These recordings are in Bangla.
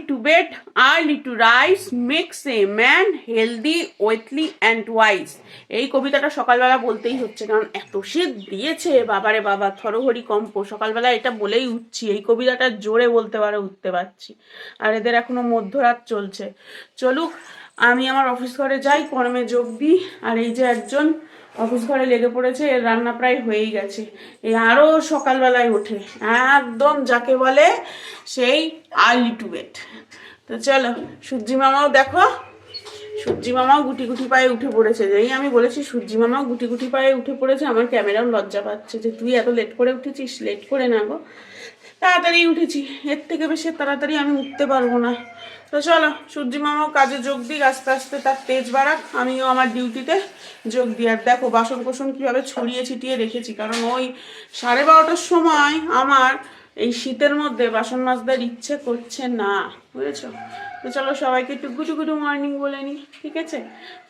Early to bed early to rise makes a man healthy ওয়েথলি and wise এই কবিতাটা সকালবেলা বলতেই হচ্ছে, কারণ এত শীত দিয়েছে, বাবারে বাবা, থরহরি কম্প। সকালবেলা এটা বলেই উঠছি, এই কবিতাটা জোরে বলতে পারে, উঠতে পারছি। আর এদের এখনও মধ্যরাত চলছে। চলুক, আমি আমার অফিস ঘরে যাই, কর্মে যোগ দিই। আর এই যে একজন অফিস ঘরে লেগে পড়েছে, এর রান্না প্রায় হয়েই গেছে। এ আরও সকালবেলায় ওঠে, একদম যাকে বলে সেই আর্লি টু বেট তো চলো, সূর্যি মামাও দেখো, সূর্যি মামাও গুটি গুটি পায়ে উঠে পড়েছে। যেই আমি বলেছি সূর্যি মামাও গুটি গুটি পায়ে উঠে পড়েছে, আমার ক্যামেরাও লজ্জা পাচ্ছে যে তুই এত লেট করে উঠেছিস লেট করে না গো। তাড়াতাড়ি উঠেছি। এর থেকে বেশি তাড়াতাড়ি আমি উঠতে পারব না। তো চলো, সূর্যি মামাও কাজে যোগ দিক, আস্তে আস্তে তার তেজ বাড়াক, আমিও আমার ডিউটিতে যোগ দিই। আর দেখো বাসন কোসন কীভাবে ছড়িয়ে ছিটিয়ে রেখেছি, কারণ ওই সাড়ে বারোটার সময় আমার এই শীতের মধ্যে বাসন মাজদের ইচ্ছে করছে না, বুঝেছ? তো চলো সবাইকে একটু গুডু মর্নিং বলে নি, ঠিক আছে?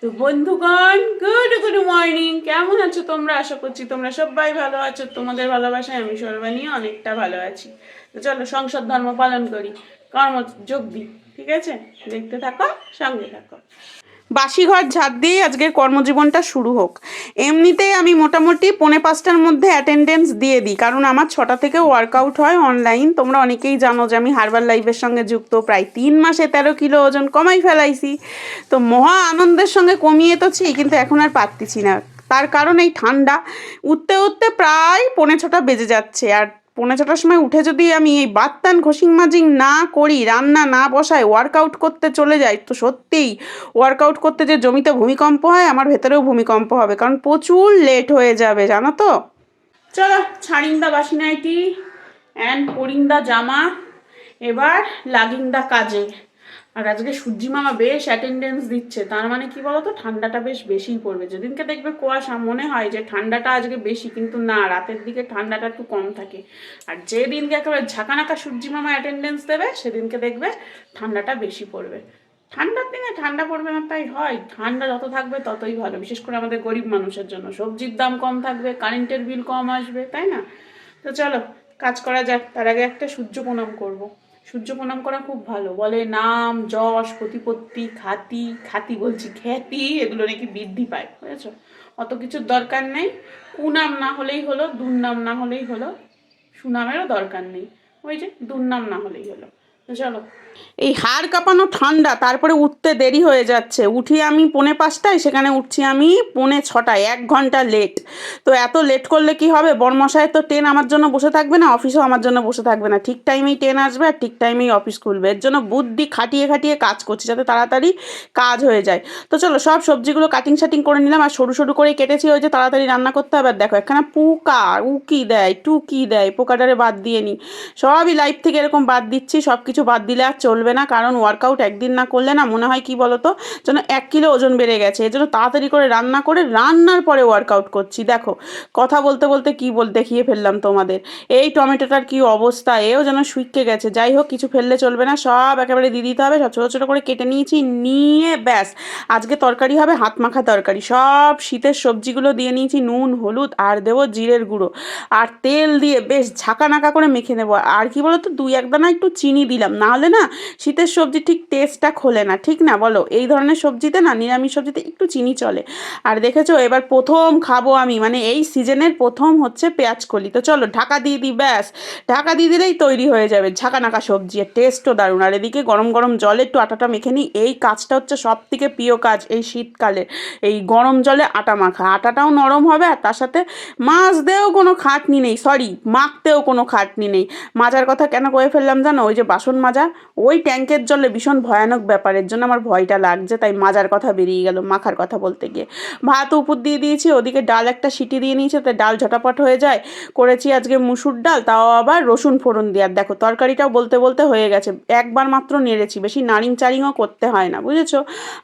তো বন্ধুগণ, গুড গুড মর্নিং, কেমন আছো তোমরা? আশা করছি তোমরা সবাই ভালো আছো। তোমাদের ভালোবাসায় আমি সর্বানি অনেকটা ভালো আছি। তো চলো সংসার ধর্ম পালন করি কর্ম যোগ দিই, ঠিক আছে? দেখতে থাকো, সঙ্গে থাকো। বাসি ঘর ঝাড় দিয়ে আজকের কর্মজীবনটা শুরু হোক। এমনিতেই আমি মোটামুটি পৌনে পাঁচটার মধ্যে অ্যাটেন্ডেন্স দিয়ে দিই, কারণ আমার ছটা থেকে ওয়ার্কআউট হয় অনলাইন তোমরা অনেকেই জানো যে আমি হার্বাল লাইফের সঙ্গে যুক্ত, প্রায় তিন মাসে তেরো কিলো ওজন কমাই ফেলাইছি। তো মহা আনন্দের সঙ্গে কমিয়ে তোছি কিন্তু এখন আর পারতেছি না। তার কারণ এই ঠান্ডা। উঠতে উঠতে প্রায় পৌনে ছটা বেজে যাচ্ছে, আর পৌনে ছটার সময় উঠে যদি আমি এই বাত্তান ঘষিং মাজিং না করি, রান্না না বসাই ওয়ার্কআউট করতে চলে যাই, তো সত্যিই ওয়ার্কআউট করতে যে জমিতে ভূমিকম্প হয়, আমার ভেতরেও ভূমিকম্প হবে, কারণ প্রচুর লেট হয়ে যাবে, জানো তো? চলো ছাড়িন্দা বাসিনাইটি বাসি নাইটি অ্যান্ড পরিন্দা জামা, এবার লাগিন্দা কাজে। আর আজকে সূর্যি মামা বেশ অ্যাটেন্ডেন্স দিচ্ছে। তার মানে কি বলতো? ঠান্ডাটা বেশ বেশিই পড়বে। যেদিনকে দেখবে কুয়াশা, মনে হয় যে ঠান্ডাটা আজকে বেশি, কিন্তু না, রাতের দিকে ঠান্ডাটা একটু কম থাকে। আর যেদিনকে একেবারে ঝাঁকানাকা সূর্যি মামা অ্যাটেন্ডেন্স দেবে, সেদিনকে দেখবে ঠান্ডাটা বেশি পড়বে। ঠান্ডার দিনে ঠান্ডা পড়বে না, তাই হয়। ঠান্ডা যত থাকবে ততই ভালো। বিশেষ করে আমাদের গরিব মানুষের জন্য। সবজির দাম কম থাকবে কারেন্টের বিল কম আসবে, তাই না? তো চলো, কাজ করা যাক। তার আগে একটা সূর্য প্রণাম করব। সূর্য প্রণাম করা খুব ভালো। বলে নাম, যশ, প্রতিপত্তি, খাতি খাতি বলছি, খ্যাতি, এগুলো নাকি বৃদ্ধি পায়, বুঝেছ? অত কিছুর দরকার নেই। কুনাম না হলেই হলো, দুর্নাম না হলেই হলো, সুনামেরও দরকার নেই। ওই যে, দুর্নাম না হলেই হলো। চলো। এই হাড় কাঁপানো ঠান্ডা, তারপরে উঠতে দেরি হয়ে যাচ্ছে। উঠি আমি পৌনে পাঁচটায়, সেখানে উঠছি আমি পৌনে ছটায়, এক ঘণ্টা লেট তো এত লেট করলে কি হবে? বরমশায় তো ট্রেন আমার জন্য বসে থাকবে না অফিসও আমার জন্য বসে থাকবে না। ঠিক টাইমেই ট্রেন আসবে আর ঠিক টাইমেই অফিস খুলবে। এর জন্য বুদ্ধি খাটিয়ে খাটিয়ে কাজ করছি যাতে তাড়াতাড়ি কাজ হয়ে যায়। তো চলো, সব সবজিগুলো কাটিং শাটিং করে নিলাম আর সরু সরু করে কেটেছি ওই যে তাড়াতাড়ি রান্না করতে হবে। আর দেখো এখানে পুকা, উকি দেয়, টুকি দেয়, পোকাটারে বাদ দিয়ে নি। সবই লাইফ থেকে এরকম বাদ দিচ্ছি সব কিছু বাদ দিলে আর চলবে না, কারণ ওয়ার্কআউট একদিন না করলে না মনে হয় কি বলতো, যেন এক কিলো ওজন বেড়ে গেছে। এজন্য তাড়াতাড়ি করে রান্না করে রান্নার পরে ওয়ার্কআউট করছি। দেখো, কথা বলতে বলতে কি বল, দেখিয়ে ফেললাম তোমাদের। এই টমেটোটার কি অবস্থা? এও যেন শুইকে গেছে। যাই হোক, কিছু ফেললে চলবে না, সব একেবারে দিয়ে দিতে হবে, সব ছোটো ছোটো করে কেটে নিয়েছি, নিয়ে ব্যাস। আজকে তরকারি হবে হাত মাখা তরকারি। সব শীতের সবজিগুলো দিয়ে নিয়েছি, নুন, হলুদ, আর দেবো জিরের গুঁড়ো। আর তেল দিয়ে বেশ ঝাঁকা নাকা করে মেখে নেব। আর কি বলতো, দুই এক দানা একটু চিনি দিলাম। না হলে না শীতের সবজি ঠিক টেস্টটা খোলে না, ঠিক না? বলো? এই ধরনের সবজিতে না নিরামিষ সবজিতে একটু চিনি চলে। আর দেখেছ, এবার প্রথম খাব আমি মানে এই সিজনের প্রথম হচ্ছে পেঁয়াজ কলি। তো চলো, ঢাকা দিয়ে দিই, ব্যাস। ঢাকা দিয়ে দিলেই তৈরি হয়ে যাবে ঝাঁকা নাকা সবজি আর টেস্টও দারুণ। আর এদিকে গরম গরম জলে একটু আটাটা মেখে নিই। এই কাজটা হচ্ছে সব থেকে প্রিয় কাজ এই শীতকালে। এই গরম জলে আটা মাখা। আটাটাও নরম হবে আর তার সাথে মাছ দেও কোনো খাটনি নেই সরি মাখতেও কোনো খাটনি নেই। মাজার কথা কেন কয়ে ফেললাম জানো? ওই যে বাসন মাজা। ওই ট্যাঙ্কের জলে ভীষণ ভয়ানক ব্যাপারের জন্য আমার ভয়টা লাগছে, তাই মাজার কথা বেরিয়ে গেল মাখার কথা বলতে গিয়ে। ভাত উপর দিয়ে দিয়েছি, ওদিকে ডাল একটা সিটি দিয়ে নিয়েছে, তাই ডাল ঝটাপট হয়ে যায়। করেছি আজকে মুসুর ডাল, তাও আবার রসুন ফোড়ন দিয়ে। আর দেখো, তরকারিটাও বলতে বলতে হয়ে গেছে, একবার মাত্র নেড়েছি, বেশি নাড়িং চারিংও করতে হয় না, বুঝেছ?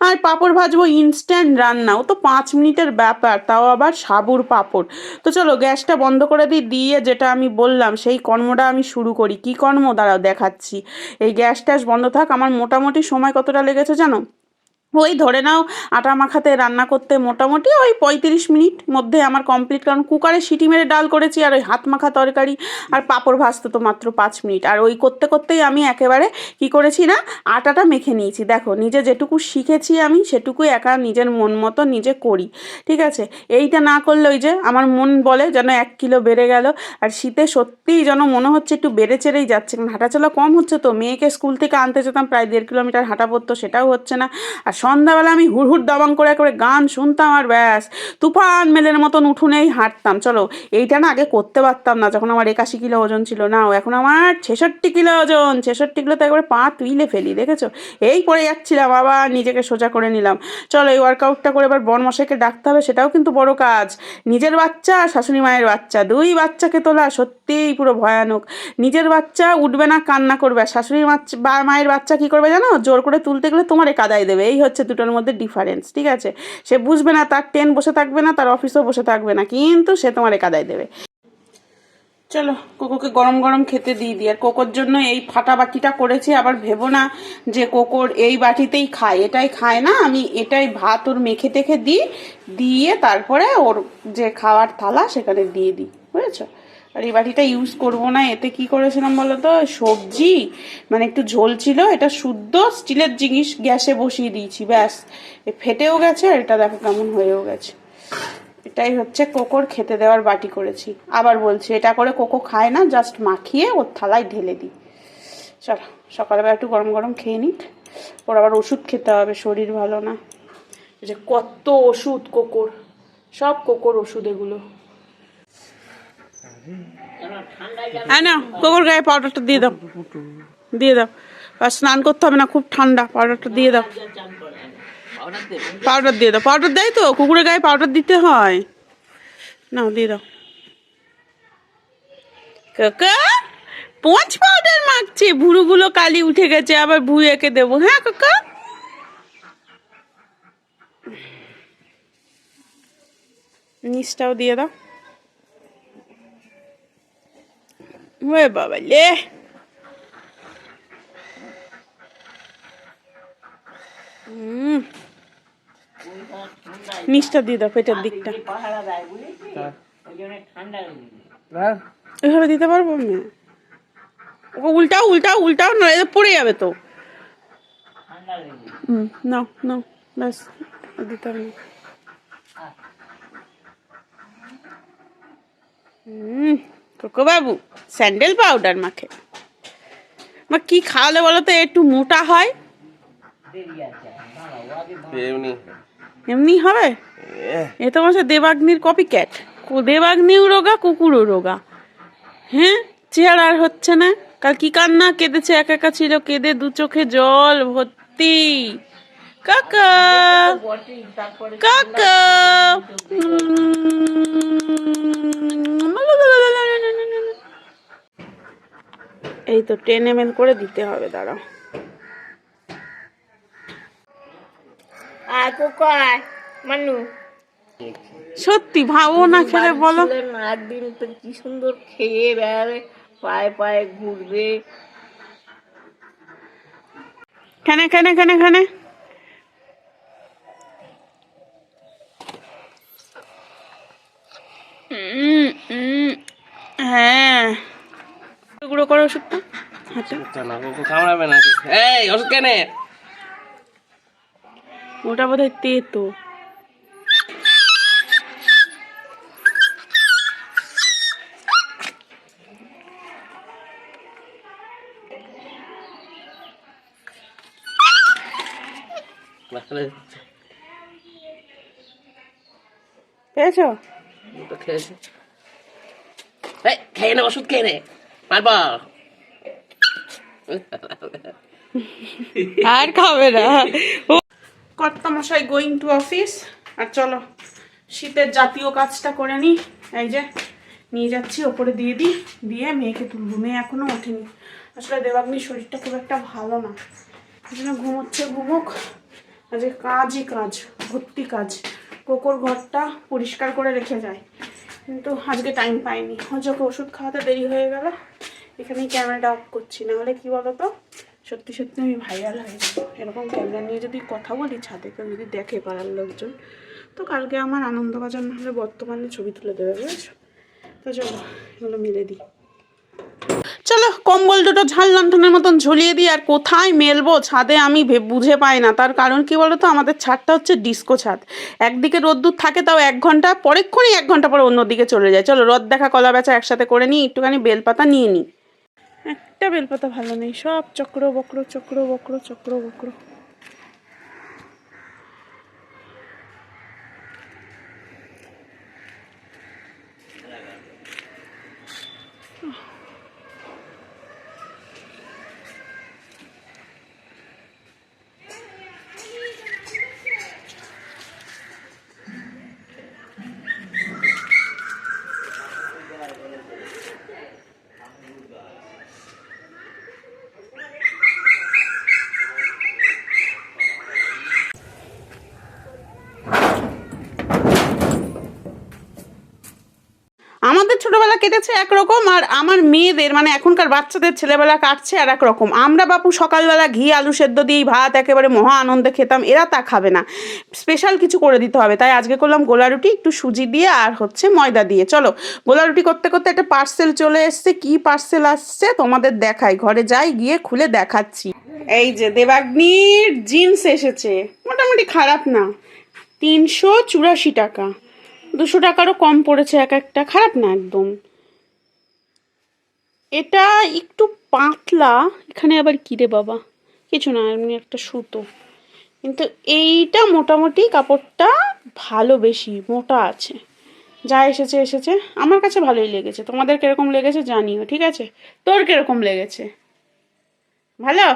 আর পাঁপড় ভাজবো ইনস্ট্যান্ট রান্না, ও তো পাঁচ মিনিটের ব্যাপার, তাও আবার সাবুর পাঁপড়। তো চলো, গ্যাসটা বন্ধ করে দিই, দিয়ে যেটা আমি বললাম, সেই কর্মটা আমি শুরু করি। কি কর্ম? দাঁড়াও, দেখাচ্ছি। এই গ্যাস ট্যাস বন্ধ থাক আমার মোটামুটি সময় কতটা লেগেছে জানো? ওই ধরে নাও আটা মাখাতে রান্না করতে মোটামুটি ওই পঁয়ত্রিশ মিনিট মধ্যে আমার কমপ্লিট কারণ কুকারে সিটি মেরে ডাল করেছি আর ওই হাত মাখা তরকারি আর পাঁপড় ভাজতে তো মাত্র পাঁচ মিনিট। আর ওই করতে করতেই আমি একেবারে কি করেছি না, আটাটা মেখে নিয়েছি। দেখো, নিজে যেটুকু শিখেছি আমি, সেটুকুই একা নিজের মন মতো নিজে করি। ঠিক আছে? এইটা না করলে ওই যে আমার মন বলে যেন এক কিলো বেড়ে গেল। আর শীতে সত্যিই যেন মনে হচ্ছে একটু বেড়ে চেড়েই যাচ্ছে। কারণ হাঁটাচলা কম হচ্ছে তো, মেয়েকে স্কুল থেকে আনতে যেতাম, প্রায় দেড় কিলোমিটার হাঁটা পড়তো, সেটাও হচ্ছে না। আর সন্ধ্যাবেলা আমি হুড় হুড় দাবাং করে করে গান শুনতাম আর ব্যাস, তুফান মেলের মতন উঠোনেই হাঁটতাম। চলো, এইটা না আগে করতে পারতাম না, যখন আমার একাশি কিলো ওজন ছিল। না এখন আমার ছেষট্টি কিলো ওজন। ছেষট্টি কিলোতে একবারে পা তুইলে ফেলি, দেখেছ? এই পড়ে যাচ্ছিলাম, আবার নিজেকে সোজা করে নিলাম। চলো, এই ওয়ার্কআউটটা করে এবার বরমশাইকে ডাকতে হবে, সেটাও কিন্তু বড় কাজ। নিজের বাচ্চা, শাশুড়ি মায়ের বাচ্চা, দুই বাচ্চাকে তোলা সত্যিই পুরো ভয়ানক। নিজের বাচ্চা উঠবে না, কান্না করবে। আর শাশুড়ির বা মায়ের বাচ্চা কি করবে জানো? জোর করে তুলতে গেলে তোমারে কাদাই দেবে। এই হচ্ছে দুটোর মধ্যে ডিফারেন্স ঠিক আছে? সে বুঝবে না, তার ট্রেন বসে থাকবে না, তার অফিসও বসে থাকবে না, কিন্তু সে তোমারে কাদাই দেবে। চলো, কোকোকে গরম গরম খেতে দিয়ে দিই। আর কোকোর জন্য এই ফাটা বাটিটা করেছি, আবার ভেবো না যে কোকোর এই বাটিতেই খায়। এটাই খায় না, আমি এটাই ভাত ওর মেখে টেখে দিই, দিয়ে তারপরে ওর যে খাওয়ার থালা সেখানে দিয়ে দিই, বুঝেছ? আর এই বাটিটা ইউজ করব না, এতে কি করেছিলাম বলো তো সবজি মানে একটু ঝোল ছিল, এটা শুদ্ধ স্টিলের জিনিস গ্যাসে বসিয়ে দিয়েছি, ব্যাস। এ ফেটেও গেছে আর এটা দেখো কেমন হয়েও গেছে। এটাই হচ্ছে কোকোর খেতে দেওয়ার বাটি করেছি। আবার বলছি, এটা করে কোকো খায় না জাস্ট মাখিয়ে ওর থালায় ঢেলে দিই। চলো, সকালবেলা একটু গরম গরম খেয়ে নিক। ওর আবার ওষুধ খেতে হবে, শরীর ভালো না। যে কত ওষুধ কোকোর, সব কোকোর ওষুধ এগুলো। হ্যাঁ না কোকোর গায়ে পাউডারটা দিয়ে দাও। দিয়ে দাও। আর স্নান করতে হবে না, খুব ঠান্ডা পাউডারটা দিয়ে দাও। পাউডার দিয়ে দাও। পাউডার দেয় তো, কুকুরের গায়ে পাউডার দিতে হয়। না দিয়ে দাও। কাকা পঞ্চ পাউডার মাখছে। ভুরুগুলো কালি উঠে গেছে, আবার ভুঁড়ি এঁকে দেবো। হ্যাঁ কাকা? নিচটাও দিয়ে দাও। ওরে বাবা লে নিচটা দিয়ে দাও পেটের দিকটা এভাবে দিতে পারব আমি ও উল্টাও উল্টাও উল্টাও না পড়ে যাবে তো হুম নাও নাও ব্যাস দিতে হবে হুম বাবু স্যান্ডেল পাউডার মাখে মা কি খাওয়ালে বলো তো একটু মোটা হয় এমনি হবে এ তো মাসে দেবাগ্নির কপি ক্যাট দেবাগ্নিও রোগা কুকুরও রোগা হ্যাঁ চেহারা আর হচ্ছে না কাল কি কান্না কেঁদেছে একা একা ছিল কেঁদে দু চোখে জল ভর্তি কাকা কাকা এই তো টেন এম করে দিতে হবে দাঁড়াও। মানু। সত্যি ভাবো না খেলে বলো। ছিলেন আট দিন তো কি সুন্দর খেয়ে বেড়াবে পায়ে পায়ে ঘুরবে। খানে খানে খানে খানে। উম, উম, হ্যাঁ গুঁড়ো করো ওষুধটা? না এই ওষুধ কেনে? ওটা বোধ হয় তেতো পেয়েছ খেয়েছে? খেয়ে নে ওষুধ খেয়ে নে আর খাবে না। কর্তা মশাই গোয়িং টু অফিস আর চলো শীতের জাতীয় কাজটা করে নি। এই যে নিয়ে যাচ্ছি ওপরে দিয়ে দিই। দিয়ে মেয়েকে তুলবো মেয়ে এখনও ওঠেনি। আসলে দেবাগ্নির শরীরটা খুব একটা ভালো না। জন্য ঘুমোচ্ছে ঘুমুক। আজকে কাজই কাজ ভর্তি কাজ। কোকোর ঘরটা পরিষ্কার করে রেখে যায়। কিন্তু আজকে টাইম পাইনি। হজকে ওষুধ খাওয়াতে দেরি হয়ে গেল। এখানেই ক্যামেরাটা অফ করছি না হলে কি বলতো? সত্যি সত্যি আমি ভাইরাল হয়ে যাব। এরকম ক্যামেরা নিয়ে যদি কথা বলি, ছাদে কেউ যদি দেখে পাড়ার লোকজন, তো কালকে আমার আনন্দবাজার না হলে বর্তমানে ছবি তুলে দেবে, বুঝেছ? তো চলো, এগুলো মিলে দিই। চলো, কম্বল দুটো ঝাল লণ্ঠনের মতন ঝুলিয়ে দিই, আর কোথায় মেলবো ছাদে আমি বুঝে পাই না। তার কারণ কি বলতো? আমাদের ছাদটা হচ্ছে ডিস্কো ছাদ। একদিকে রোদ্দুর থাকে, তাও এক ঘণ্টা পরেক্ষণই এক ঘণ্টা পরে অন্যদিকে চলে যায়। চলো রদ দেখা, কলা বেচা একসাথে করে নিই, একটুখানি বেলপাতা নিয়ে নিই। একটা বেলপাতা ভালো নেই সব চক্র বক্র চক্র বক্র চক্র বক্র আমাদের ছোটবেলা কেটেছে একরকম আর আমার মেয়েদের মানে এখনকার বাচ্চাদের ছেলেবেলা কাটছে আর এক রকম আমরা বাপু সকালবেলা ঘি, আলু সেদ্ধ দিয়েই ভাত একেবারে মহা আনন্দে খেতাম, এরা তা খাবে না। স্পেশাল কিছু করে দিতে হবে, তাই আজকে করলাম গোলা রুটি, একটু সুজি দিয়ে আর হচ্ছে ময়দা দিয়ে। চলো, গোলা রুটি করতে করতে একটা পার্সেল চলে এসছে, কি পার্সেল আসছে তোমাদের দেখাই। ঘরে যাই, গিয়ে খুলে দেখাচ্ছি। এই যে দেবাগ্নির জিন্স এসেছে, মোটামুটি খারাপ না, তিনশো চুরাশি টাকা। দুশো টাকারও কম পড়েছে, এক একটা। খারাপ না একদম। এটা একটু পাতলা, এখানে আবার কি রে বাবা? কিছু না, এমনি একটা সুতো। কিন্তু এইটা মোটামুটি কাপড়টা ভালো বেশি, মোটা আছে। যা এসেছে এসেছে। আমার কাছে ভালোই লেগেছে। তোমাদের কীরকম লেগেছে জানিও, ঠিক আছে? তোর কীরকম লেগেছে? ভালো?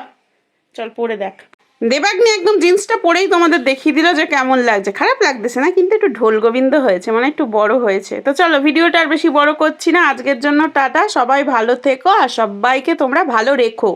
চল পরে দেখ। দেবাগ্নি একদম জিন্সটা পরেই তোমাদের দেখিয়ে দিল যে কেমন লাগছে। খারাপ লাগতেছে না, কিন্তু একটু ঢোল গোবিন্দ হয়েছে মানে একটু বড় হয়েছে। তো চলো, ভিডিওটা আর বেশি বড় করছি না। আজকের জন্য টাটা, সবাই ভালো থেকো আর সবাইকে তোমরা ভালো রেখো।